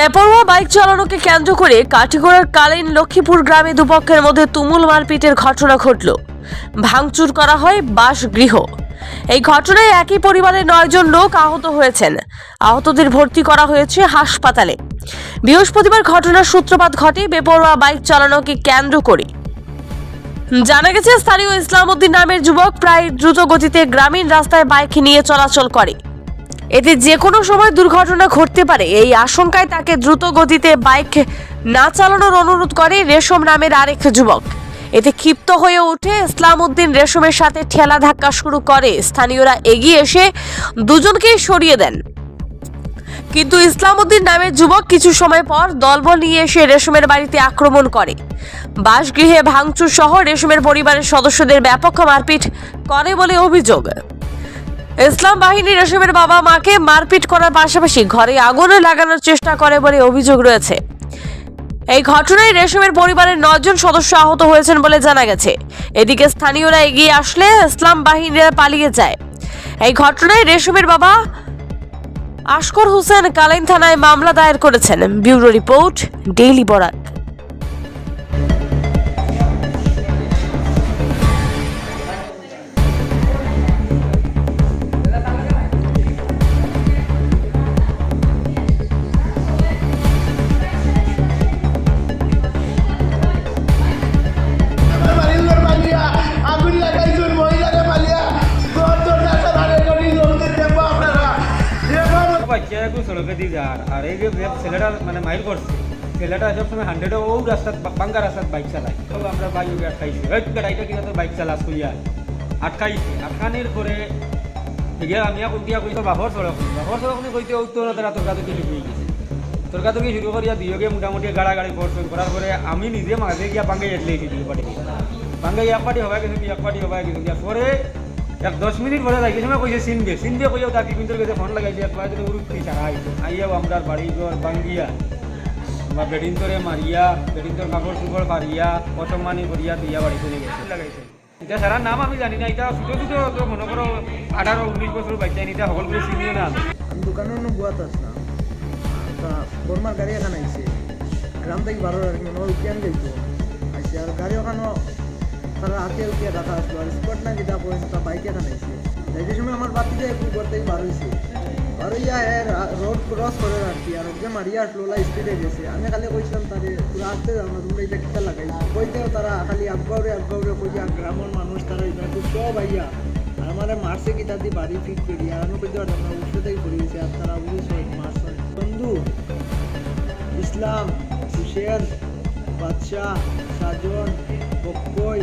বেপরোয়া বাইক চালানোকে কেন্দ্র করে কাটিগড়ার কালীন লক্ষ্মীপুর গ্রামে দুপক্ষের মধ্যে তুমুল মারপিটের ঘটনা ঘটল। ভাঙচুর করা হয় বাসগৃহ। এই ঘটনায় একই পরিবারের নয়জন লোক আহত হয়েছেন। আহতদের ভর্তি করা হয়েছে হাসপাতালে। বৃহস্পতিবার ঘটনার সূত্রপাত ঘটে বেপরোয়া বাইক চালানোকে কেন্দ্র করে। জানা গেছে, স্থানীয় ইসলামউদ্দিন নামের যুবক প্রায় দ্রুত গতিতে গ্রামীণ রাস্তায় বাইক নিয়ে চলাচল করে। এতে যে কোনো সময় দুর্ঘটনা ঘটতে পারে। এই আশঙ্কায় তাকে দ্রুত গতিতে বাইক না চালানোর অনুরোধ করে রেশম নামের আরেক যুবক। এতে ক্ষিপ্ত হয়ে উঠে ইসলাম উদ্দিন রেশমের সাথে ঠেলা ধাক্কা শুরু করে। স্থানীয়রা এগিয়ে এসে দুজনকেই সরিয়ে দেন। কিন্তু ইসলামউদ্দিন নামের যুবক কিছু সময় পর দলবল নিয়ে এসে রেশমের বাড়িতে আক্রমণ করে। বাসগৃহে ভাঙচুর সহ রেশমের পরিবারের সদস্যদের ব্যাপক মারপিট করে বলে অভিযোগ। ইসলাম বাহিনী রেশমের বাবা মাকে মারপিট করার পাশাপাশি ঘরে আগুনে লাগানোর চেষ্টা করে বলে অভিযোগ রয়েছে। এই ঘটনায় রেশমের পরিবারের নজন সদস্য আহত হয়েছেন বলে জানা গেছে। এদিকে স্থানীয়রা এগিয়ে আসলে ইসলাম বাহিনীরা পালিয়ে যায়। এই ঘটনায় রেশমের বাবা আশকর হোসেন কালাইন থানায় মামলা দায়ের করেছেন। ব্যুরো রিপোর্ট, ডেইলি বরাক বাচ্চা এখন সড়কে দিয়ে যার আর এই যে ছেলেটা মানে মাইল করছে, ছেলেটা সব সময় হান্ড্রেডে ও রাস্তাত বাঙ্গা রাস্তাত বাইক চালায়। তো আমরা বাইক ওকে আটকাইছি। ওই গাড়িটা কিনা তোর বাইক চালাস কইয়া? আটকাইছে। আটকানির পরে গিয়া আমি দিয়া কইতো বাপর সড়ক বাপর সড়ক কইতে ও তোর তারা তর্কাতর্কি শুরু হয়ে গেছে? তর্কাতর্কি শুরু করিয়া দুইগে মোটামুটি গাড়া গাড়ি ফোর্স করার পরে আমি নিজে মাঝে গিয়া বাঙ্গাই এটলে দুই পাটি বাঙ্গাই এক পাটি হবাই গেছে এক পাটি হবাই গেছে পরে এক দশ মিনিট পরে যাই সময় কইছে সিনবে সিনবে কইও তার বিপিন্তর কাছে ফোন লাগাইছে এক পাঁচ উড়ুক ছাড়া আইছে আইয়াও আমরা বাড়ি ঘর বাঙ্গিয়া বা বেডিন্তরে মারিয়া বেডিন্তর কাপড় চুপড় পারিয়া অসম্মানি করিয়া দিয়া বাড়ি চলে গেছে। লাগাইছে। এটা সারা নাম আমি জানি না এটা ছোটো ছোটো মনে করো আঠারো উনিশ বছর বাচ্চা এটা সকলগুলো চিনিও না আমি। আমি দোকানের নো গুয়াত আসলাম তা বর্মার গাড়ি এখানে আইছে। গ্রাম থেকে বারো আর কি মনে হয় উঠিয়ান গেছিল আর গাড়ি ওখানে তারা হাতে উঠিয়া রাখা আসলো, আর স্পট না যেটা পড়েছে তা বাইক আইছে যাইতে সময় আমার বাতি যায় একটু থেকে বার হয়েছে। আর ইয়া রোড ক্রস করে রাখছি আর ওকে মারিয়া আসলো ওলা স্পিডে গেছে। আমি খালি কইছিলাম তারে পুরো আসতে যাও না, তোমরা এটা কিতা লাগাই কইতেও তারা খালি আগাউরে আগাউরে কইয়া গ্রামের মানুষ তারা এটা সব আইয়া, আর আমারে মারছে কি তাদি বাড়ি ফিট করি। আর আমি কইতে পারতাম না উঠে থেকে পড়ে গেছে, আর তারা বুঝেছে মারছে বন্ধু, ইসলাম হুশের বাদশাহ, সাজন, বক্কই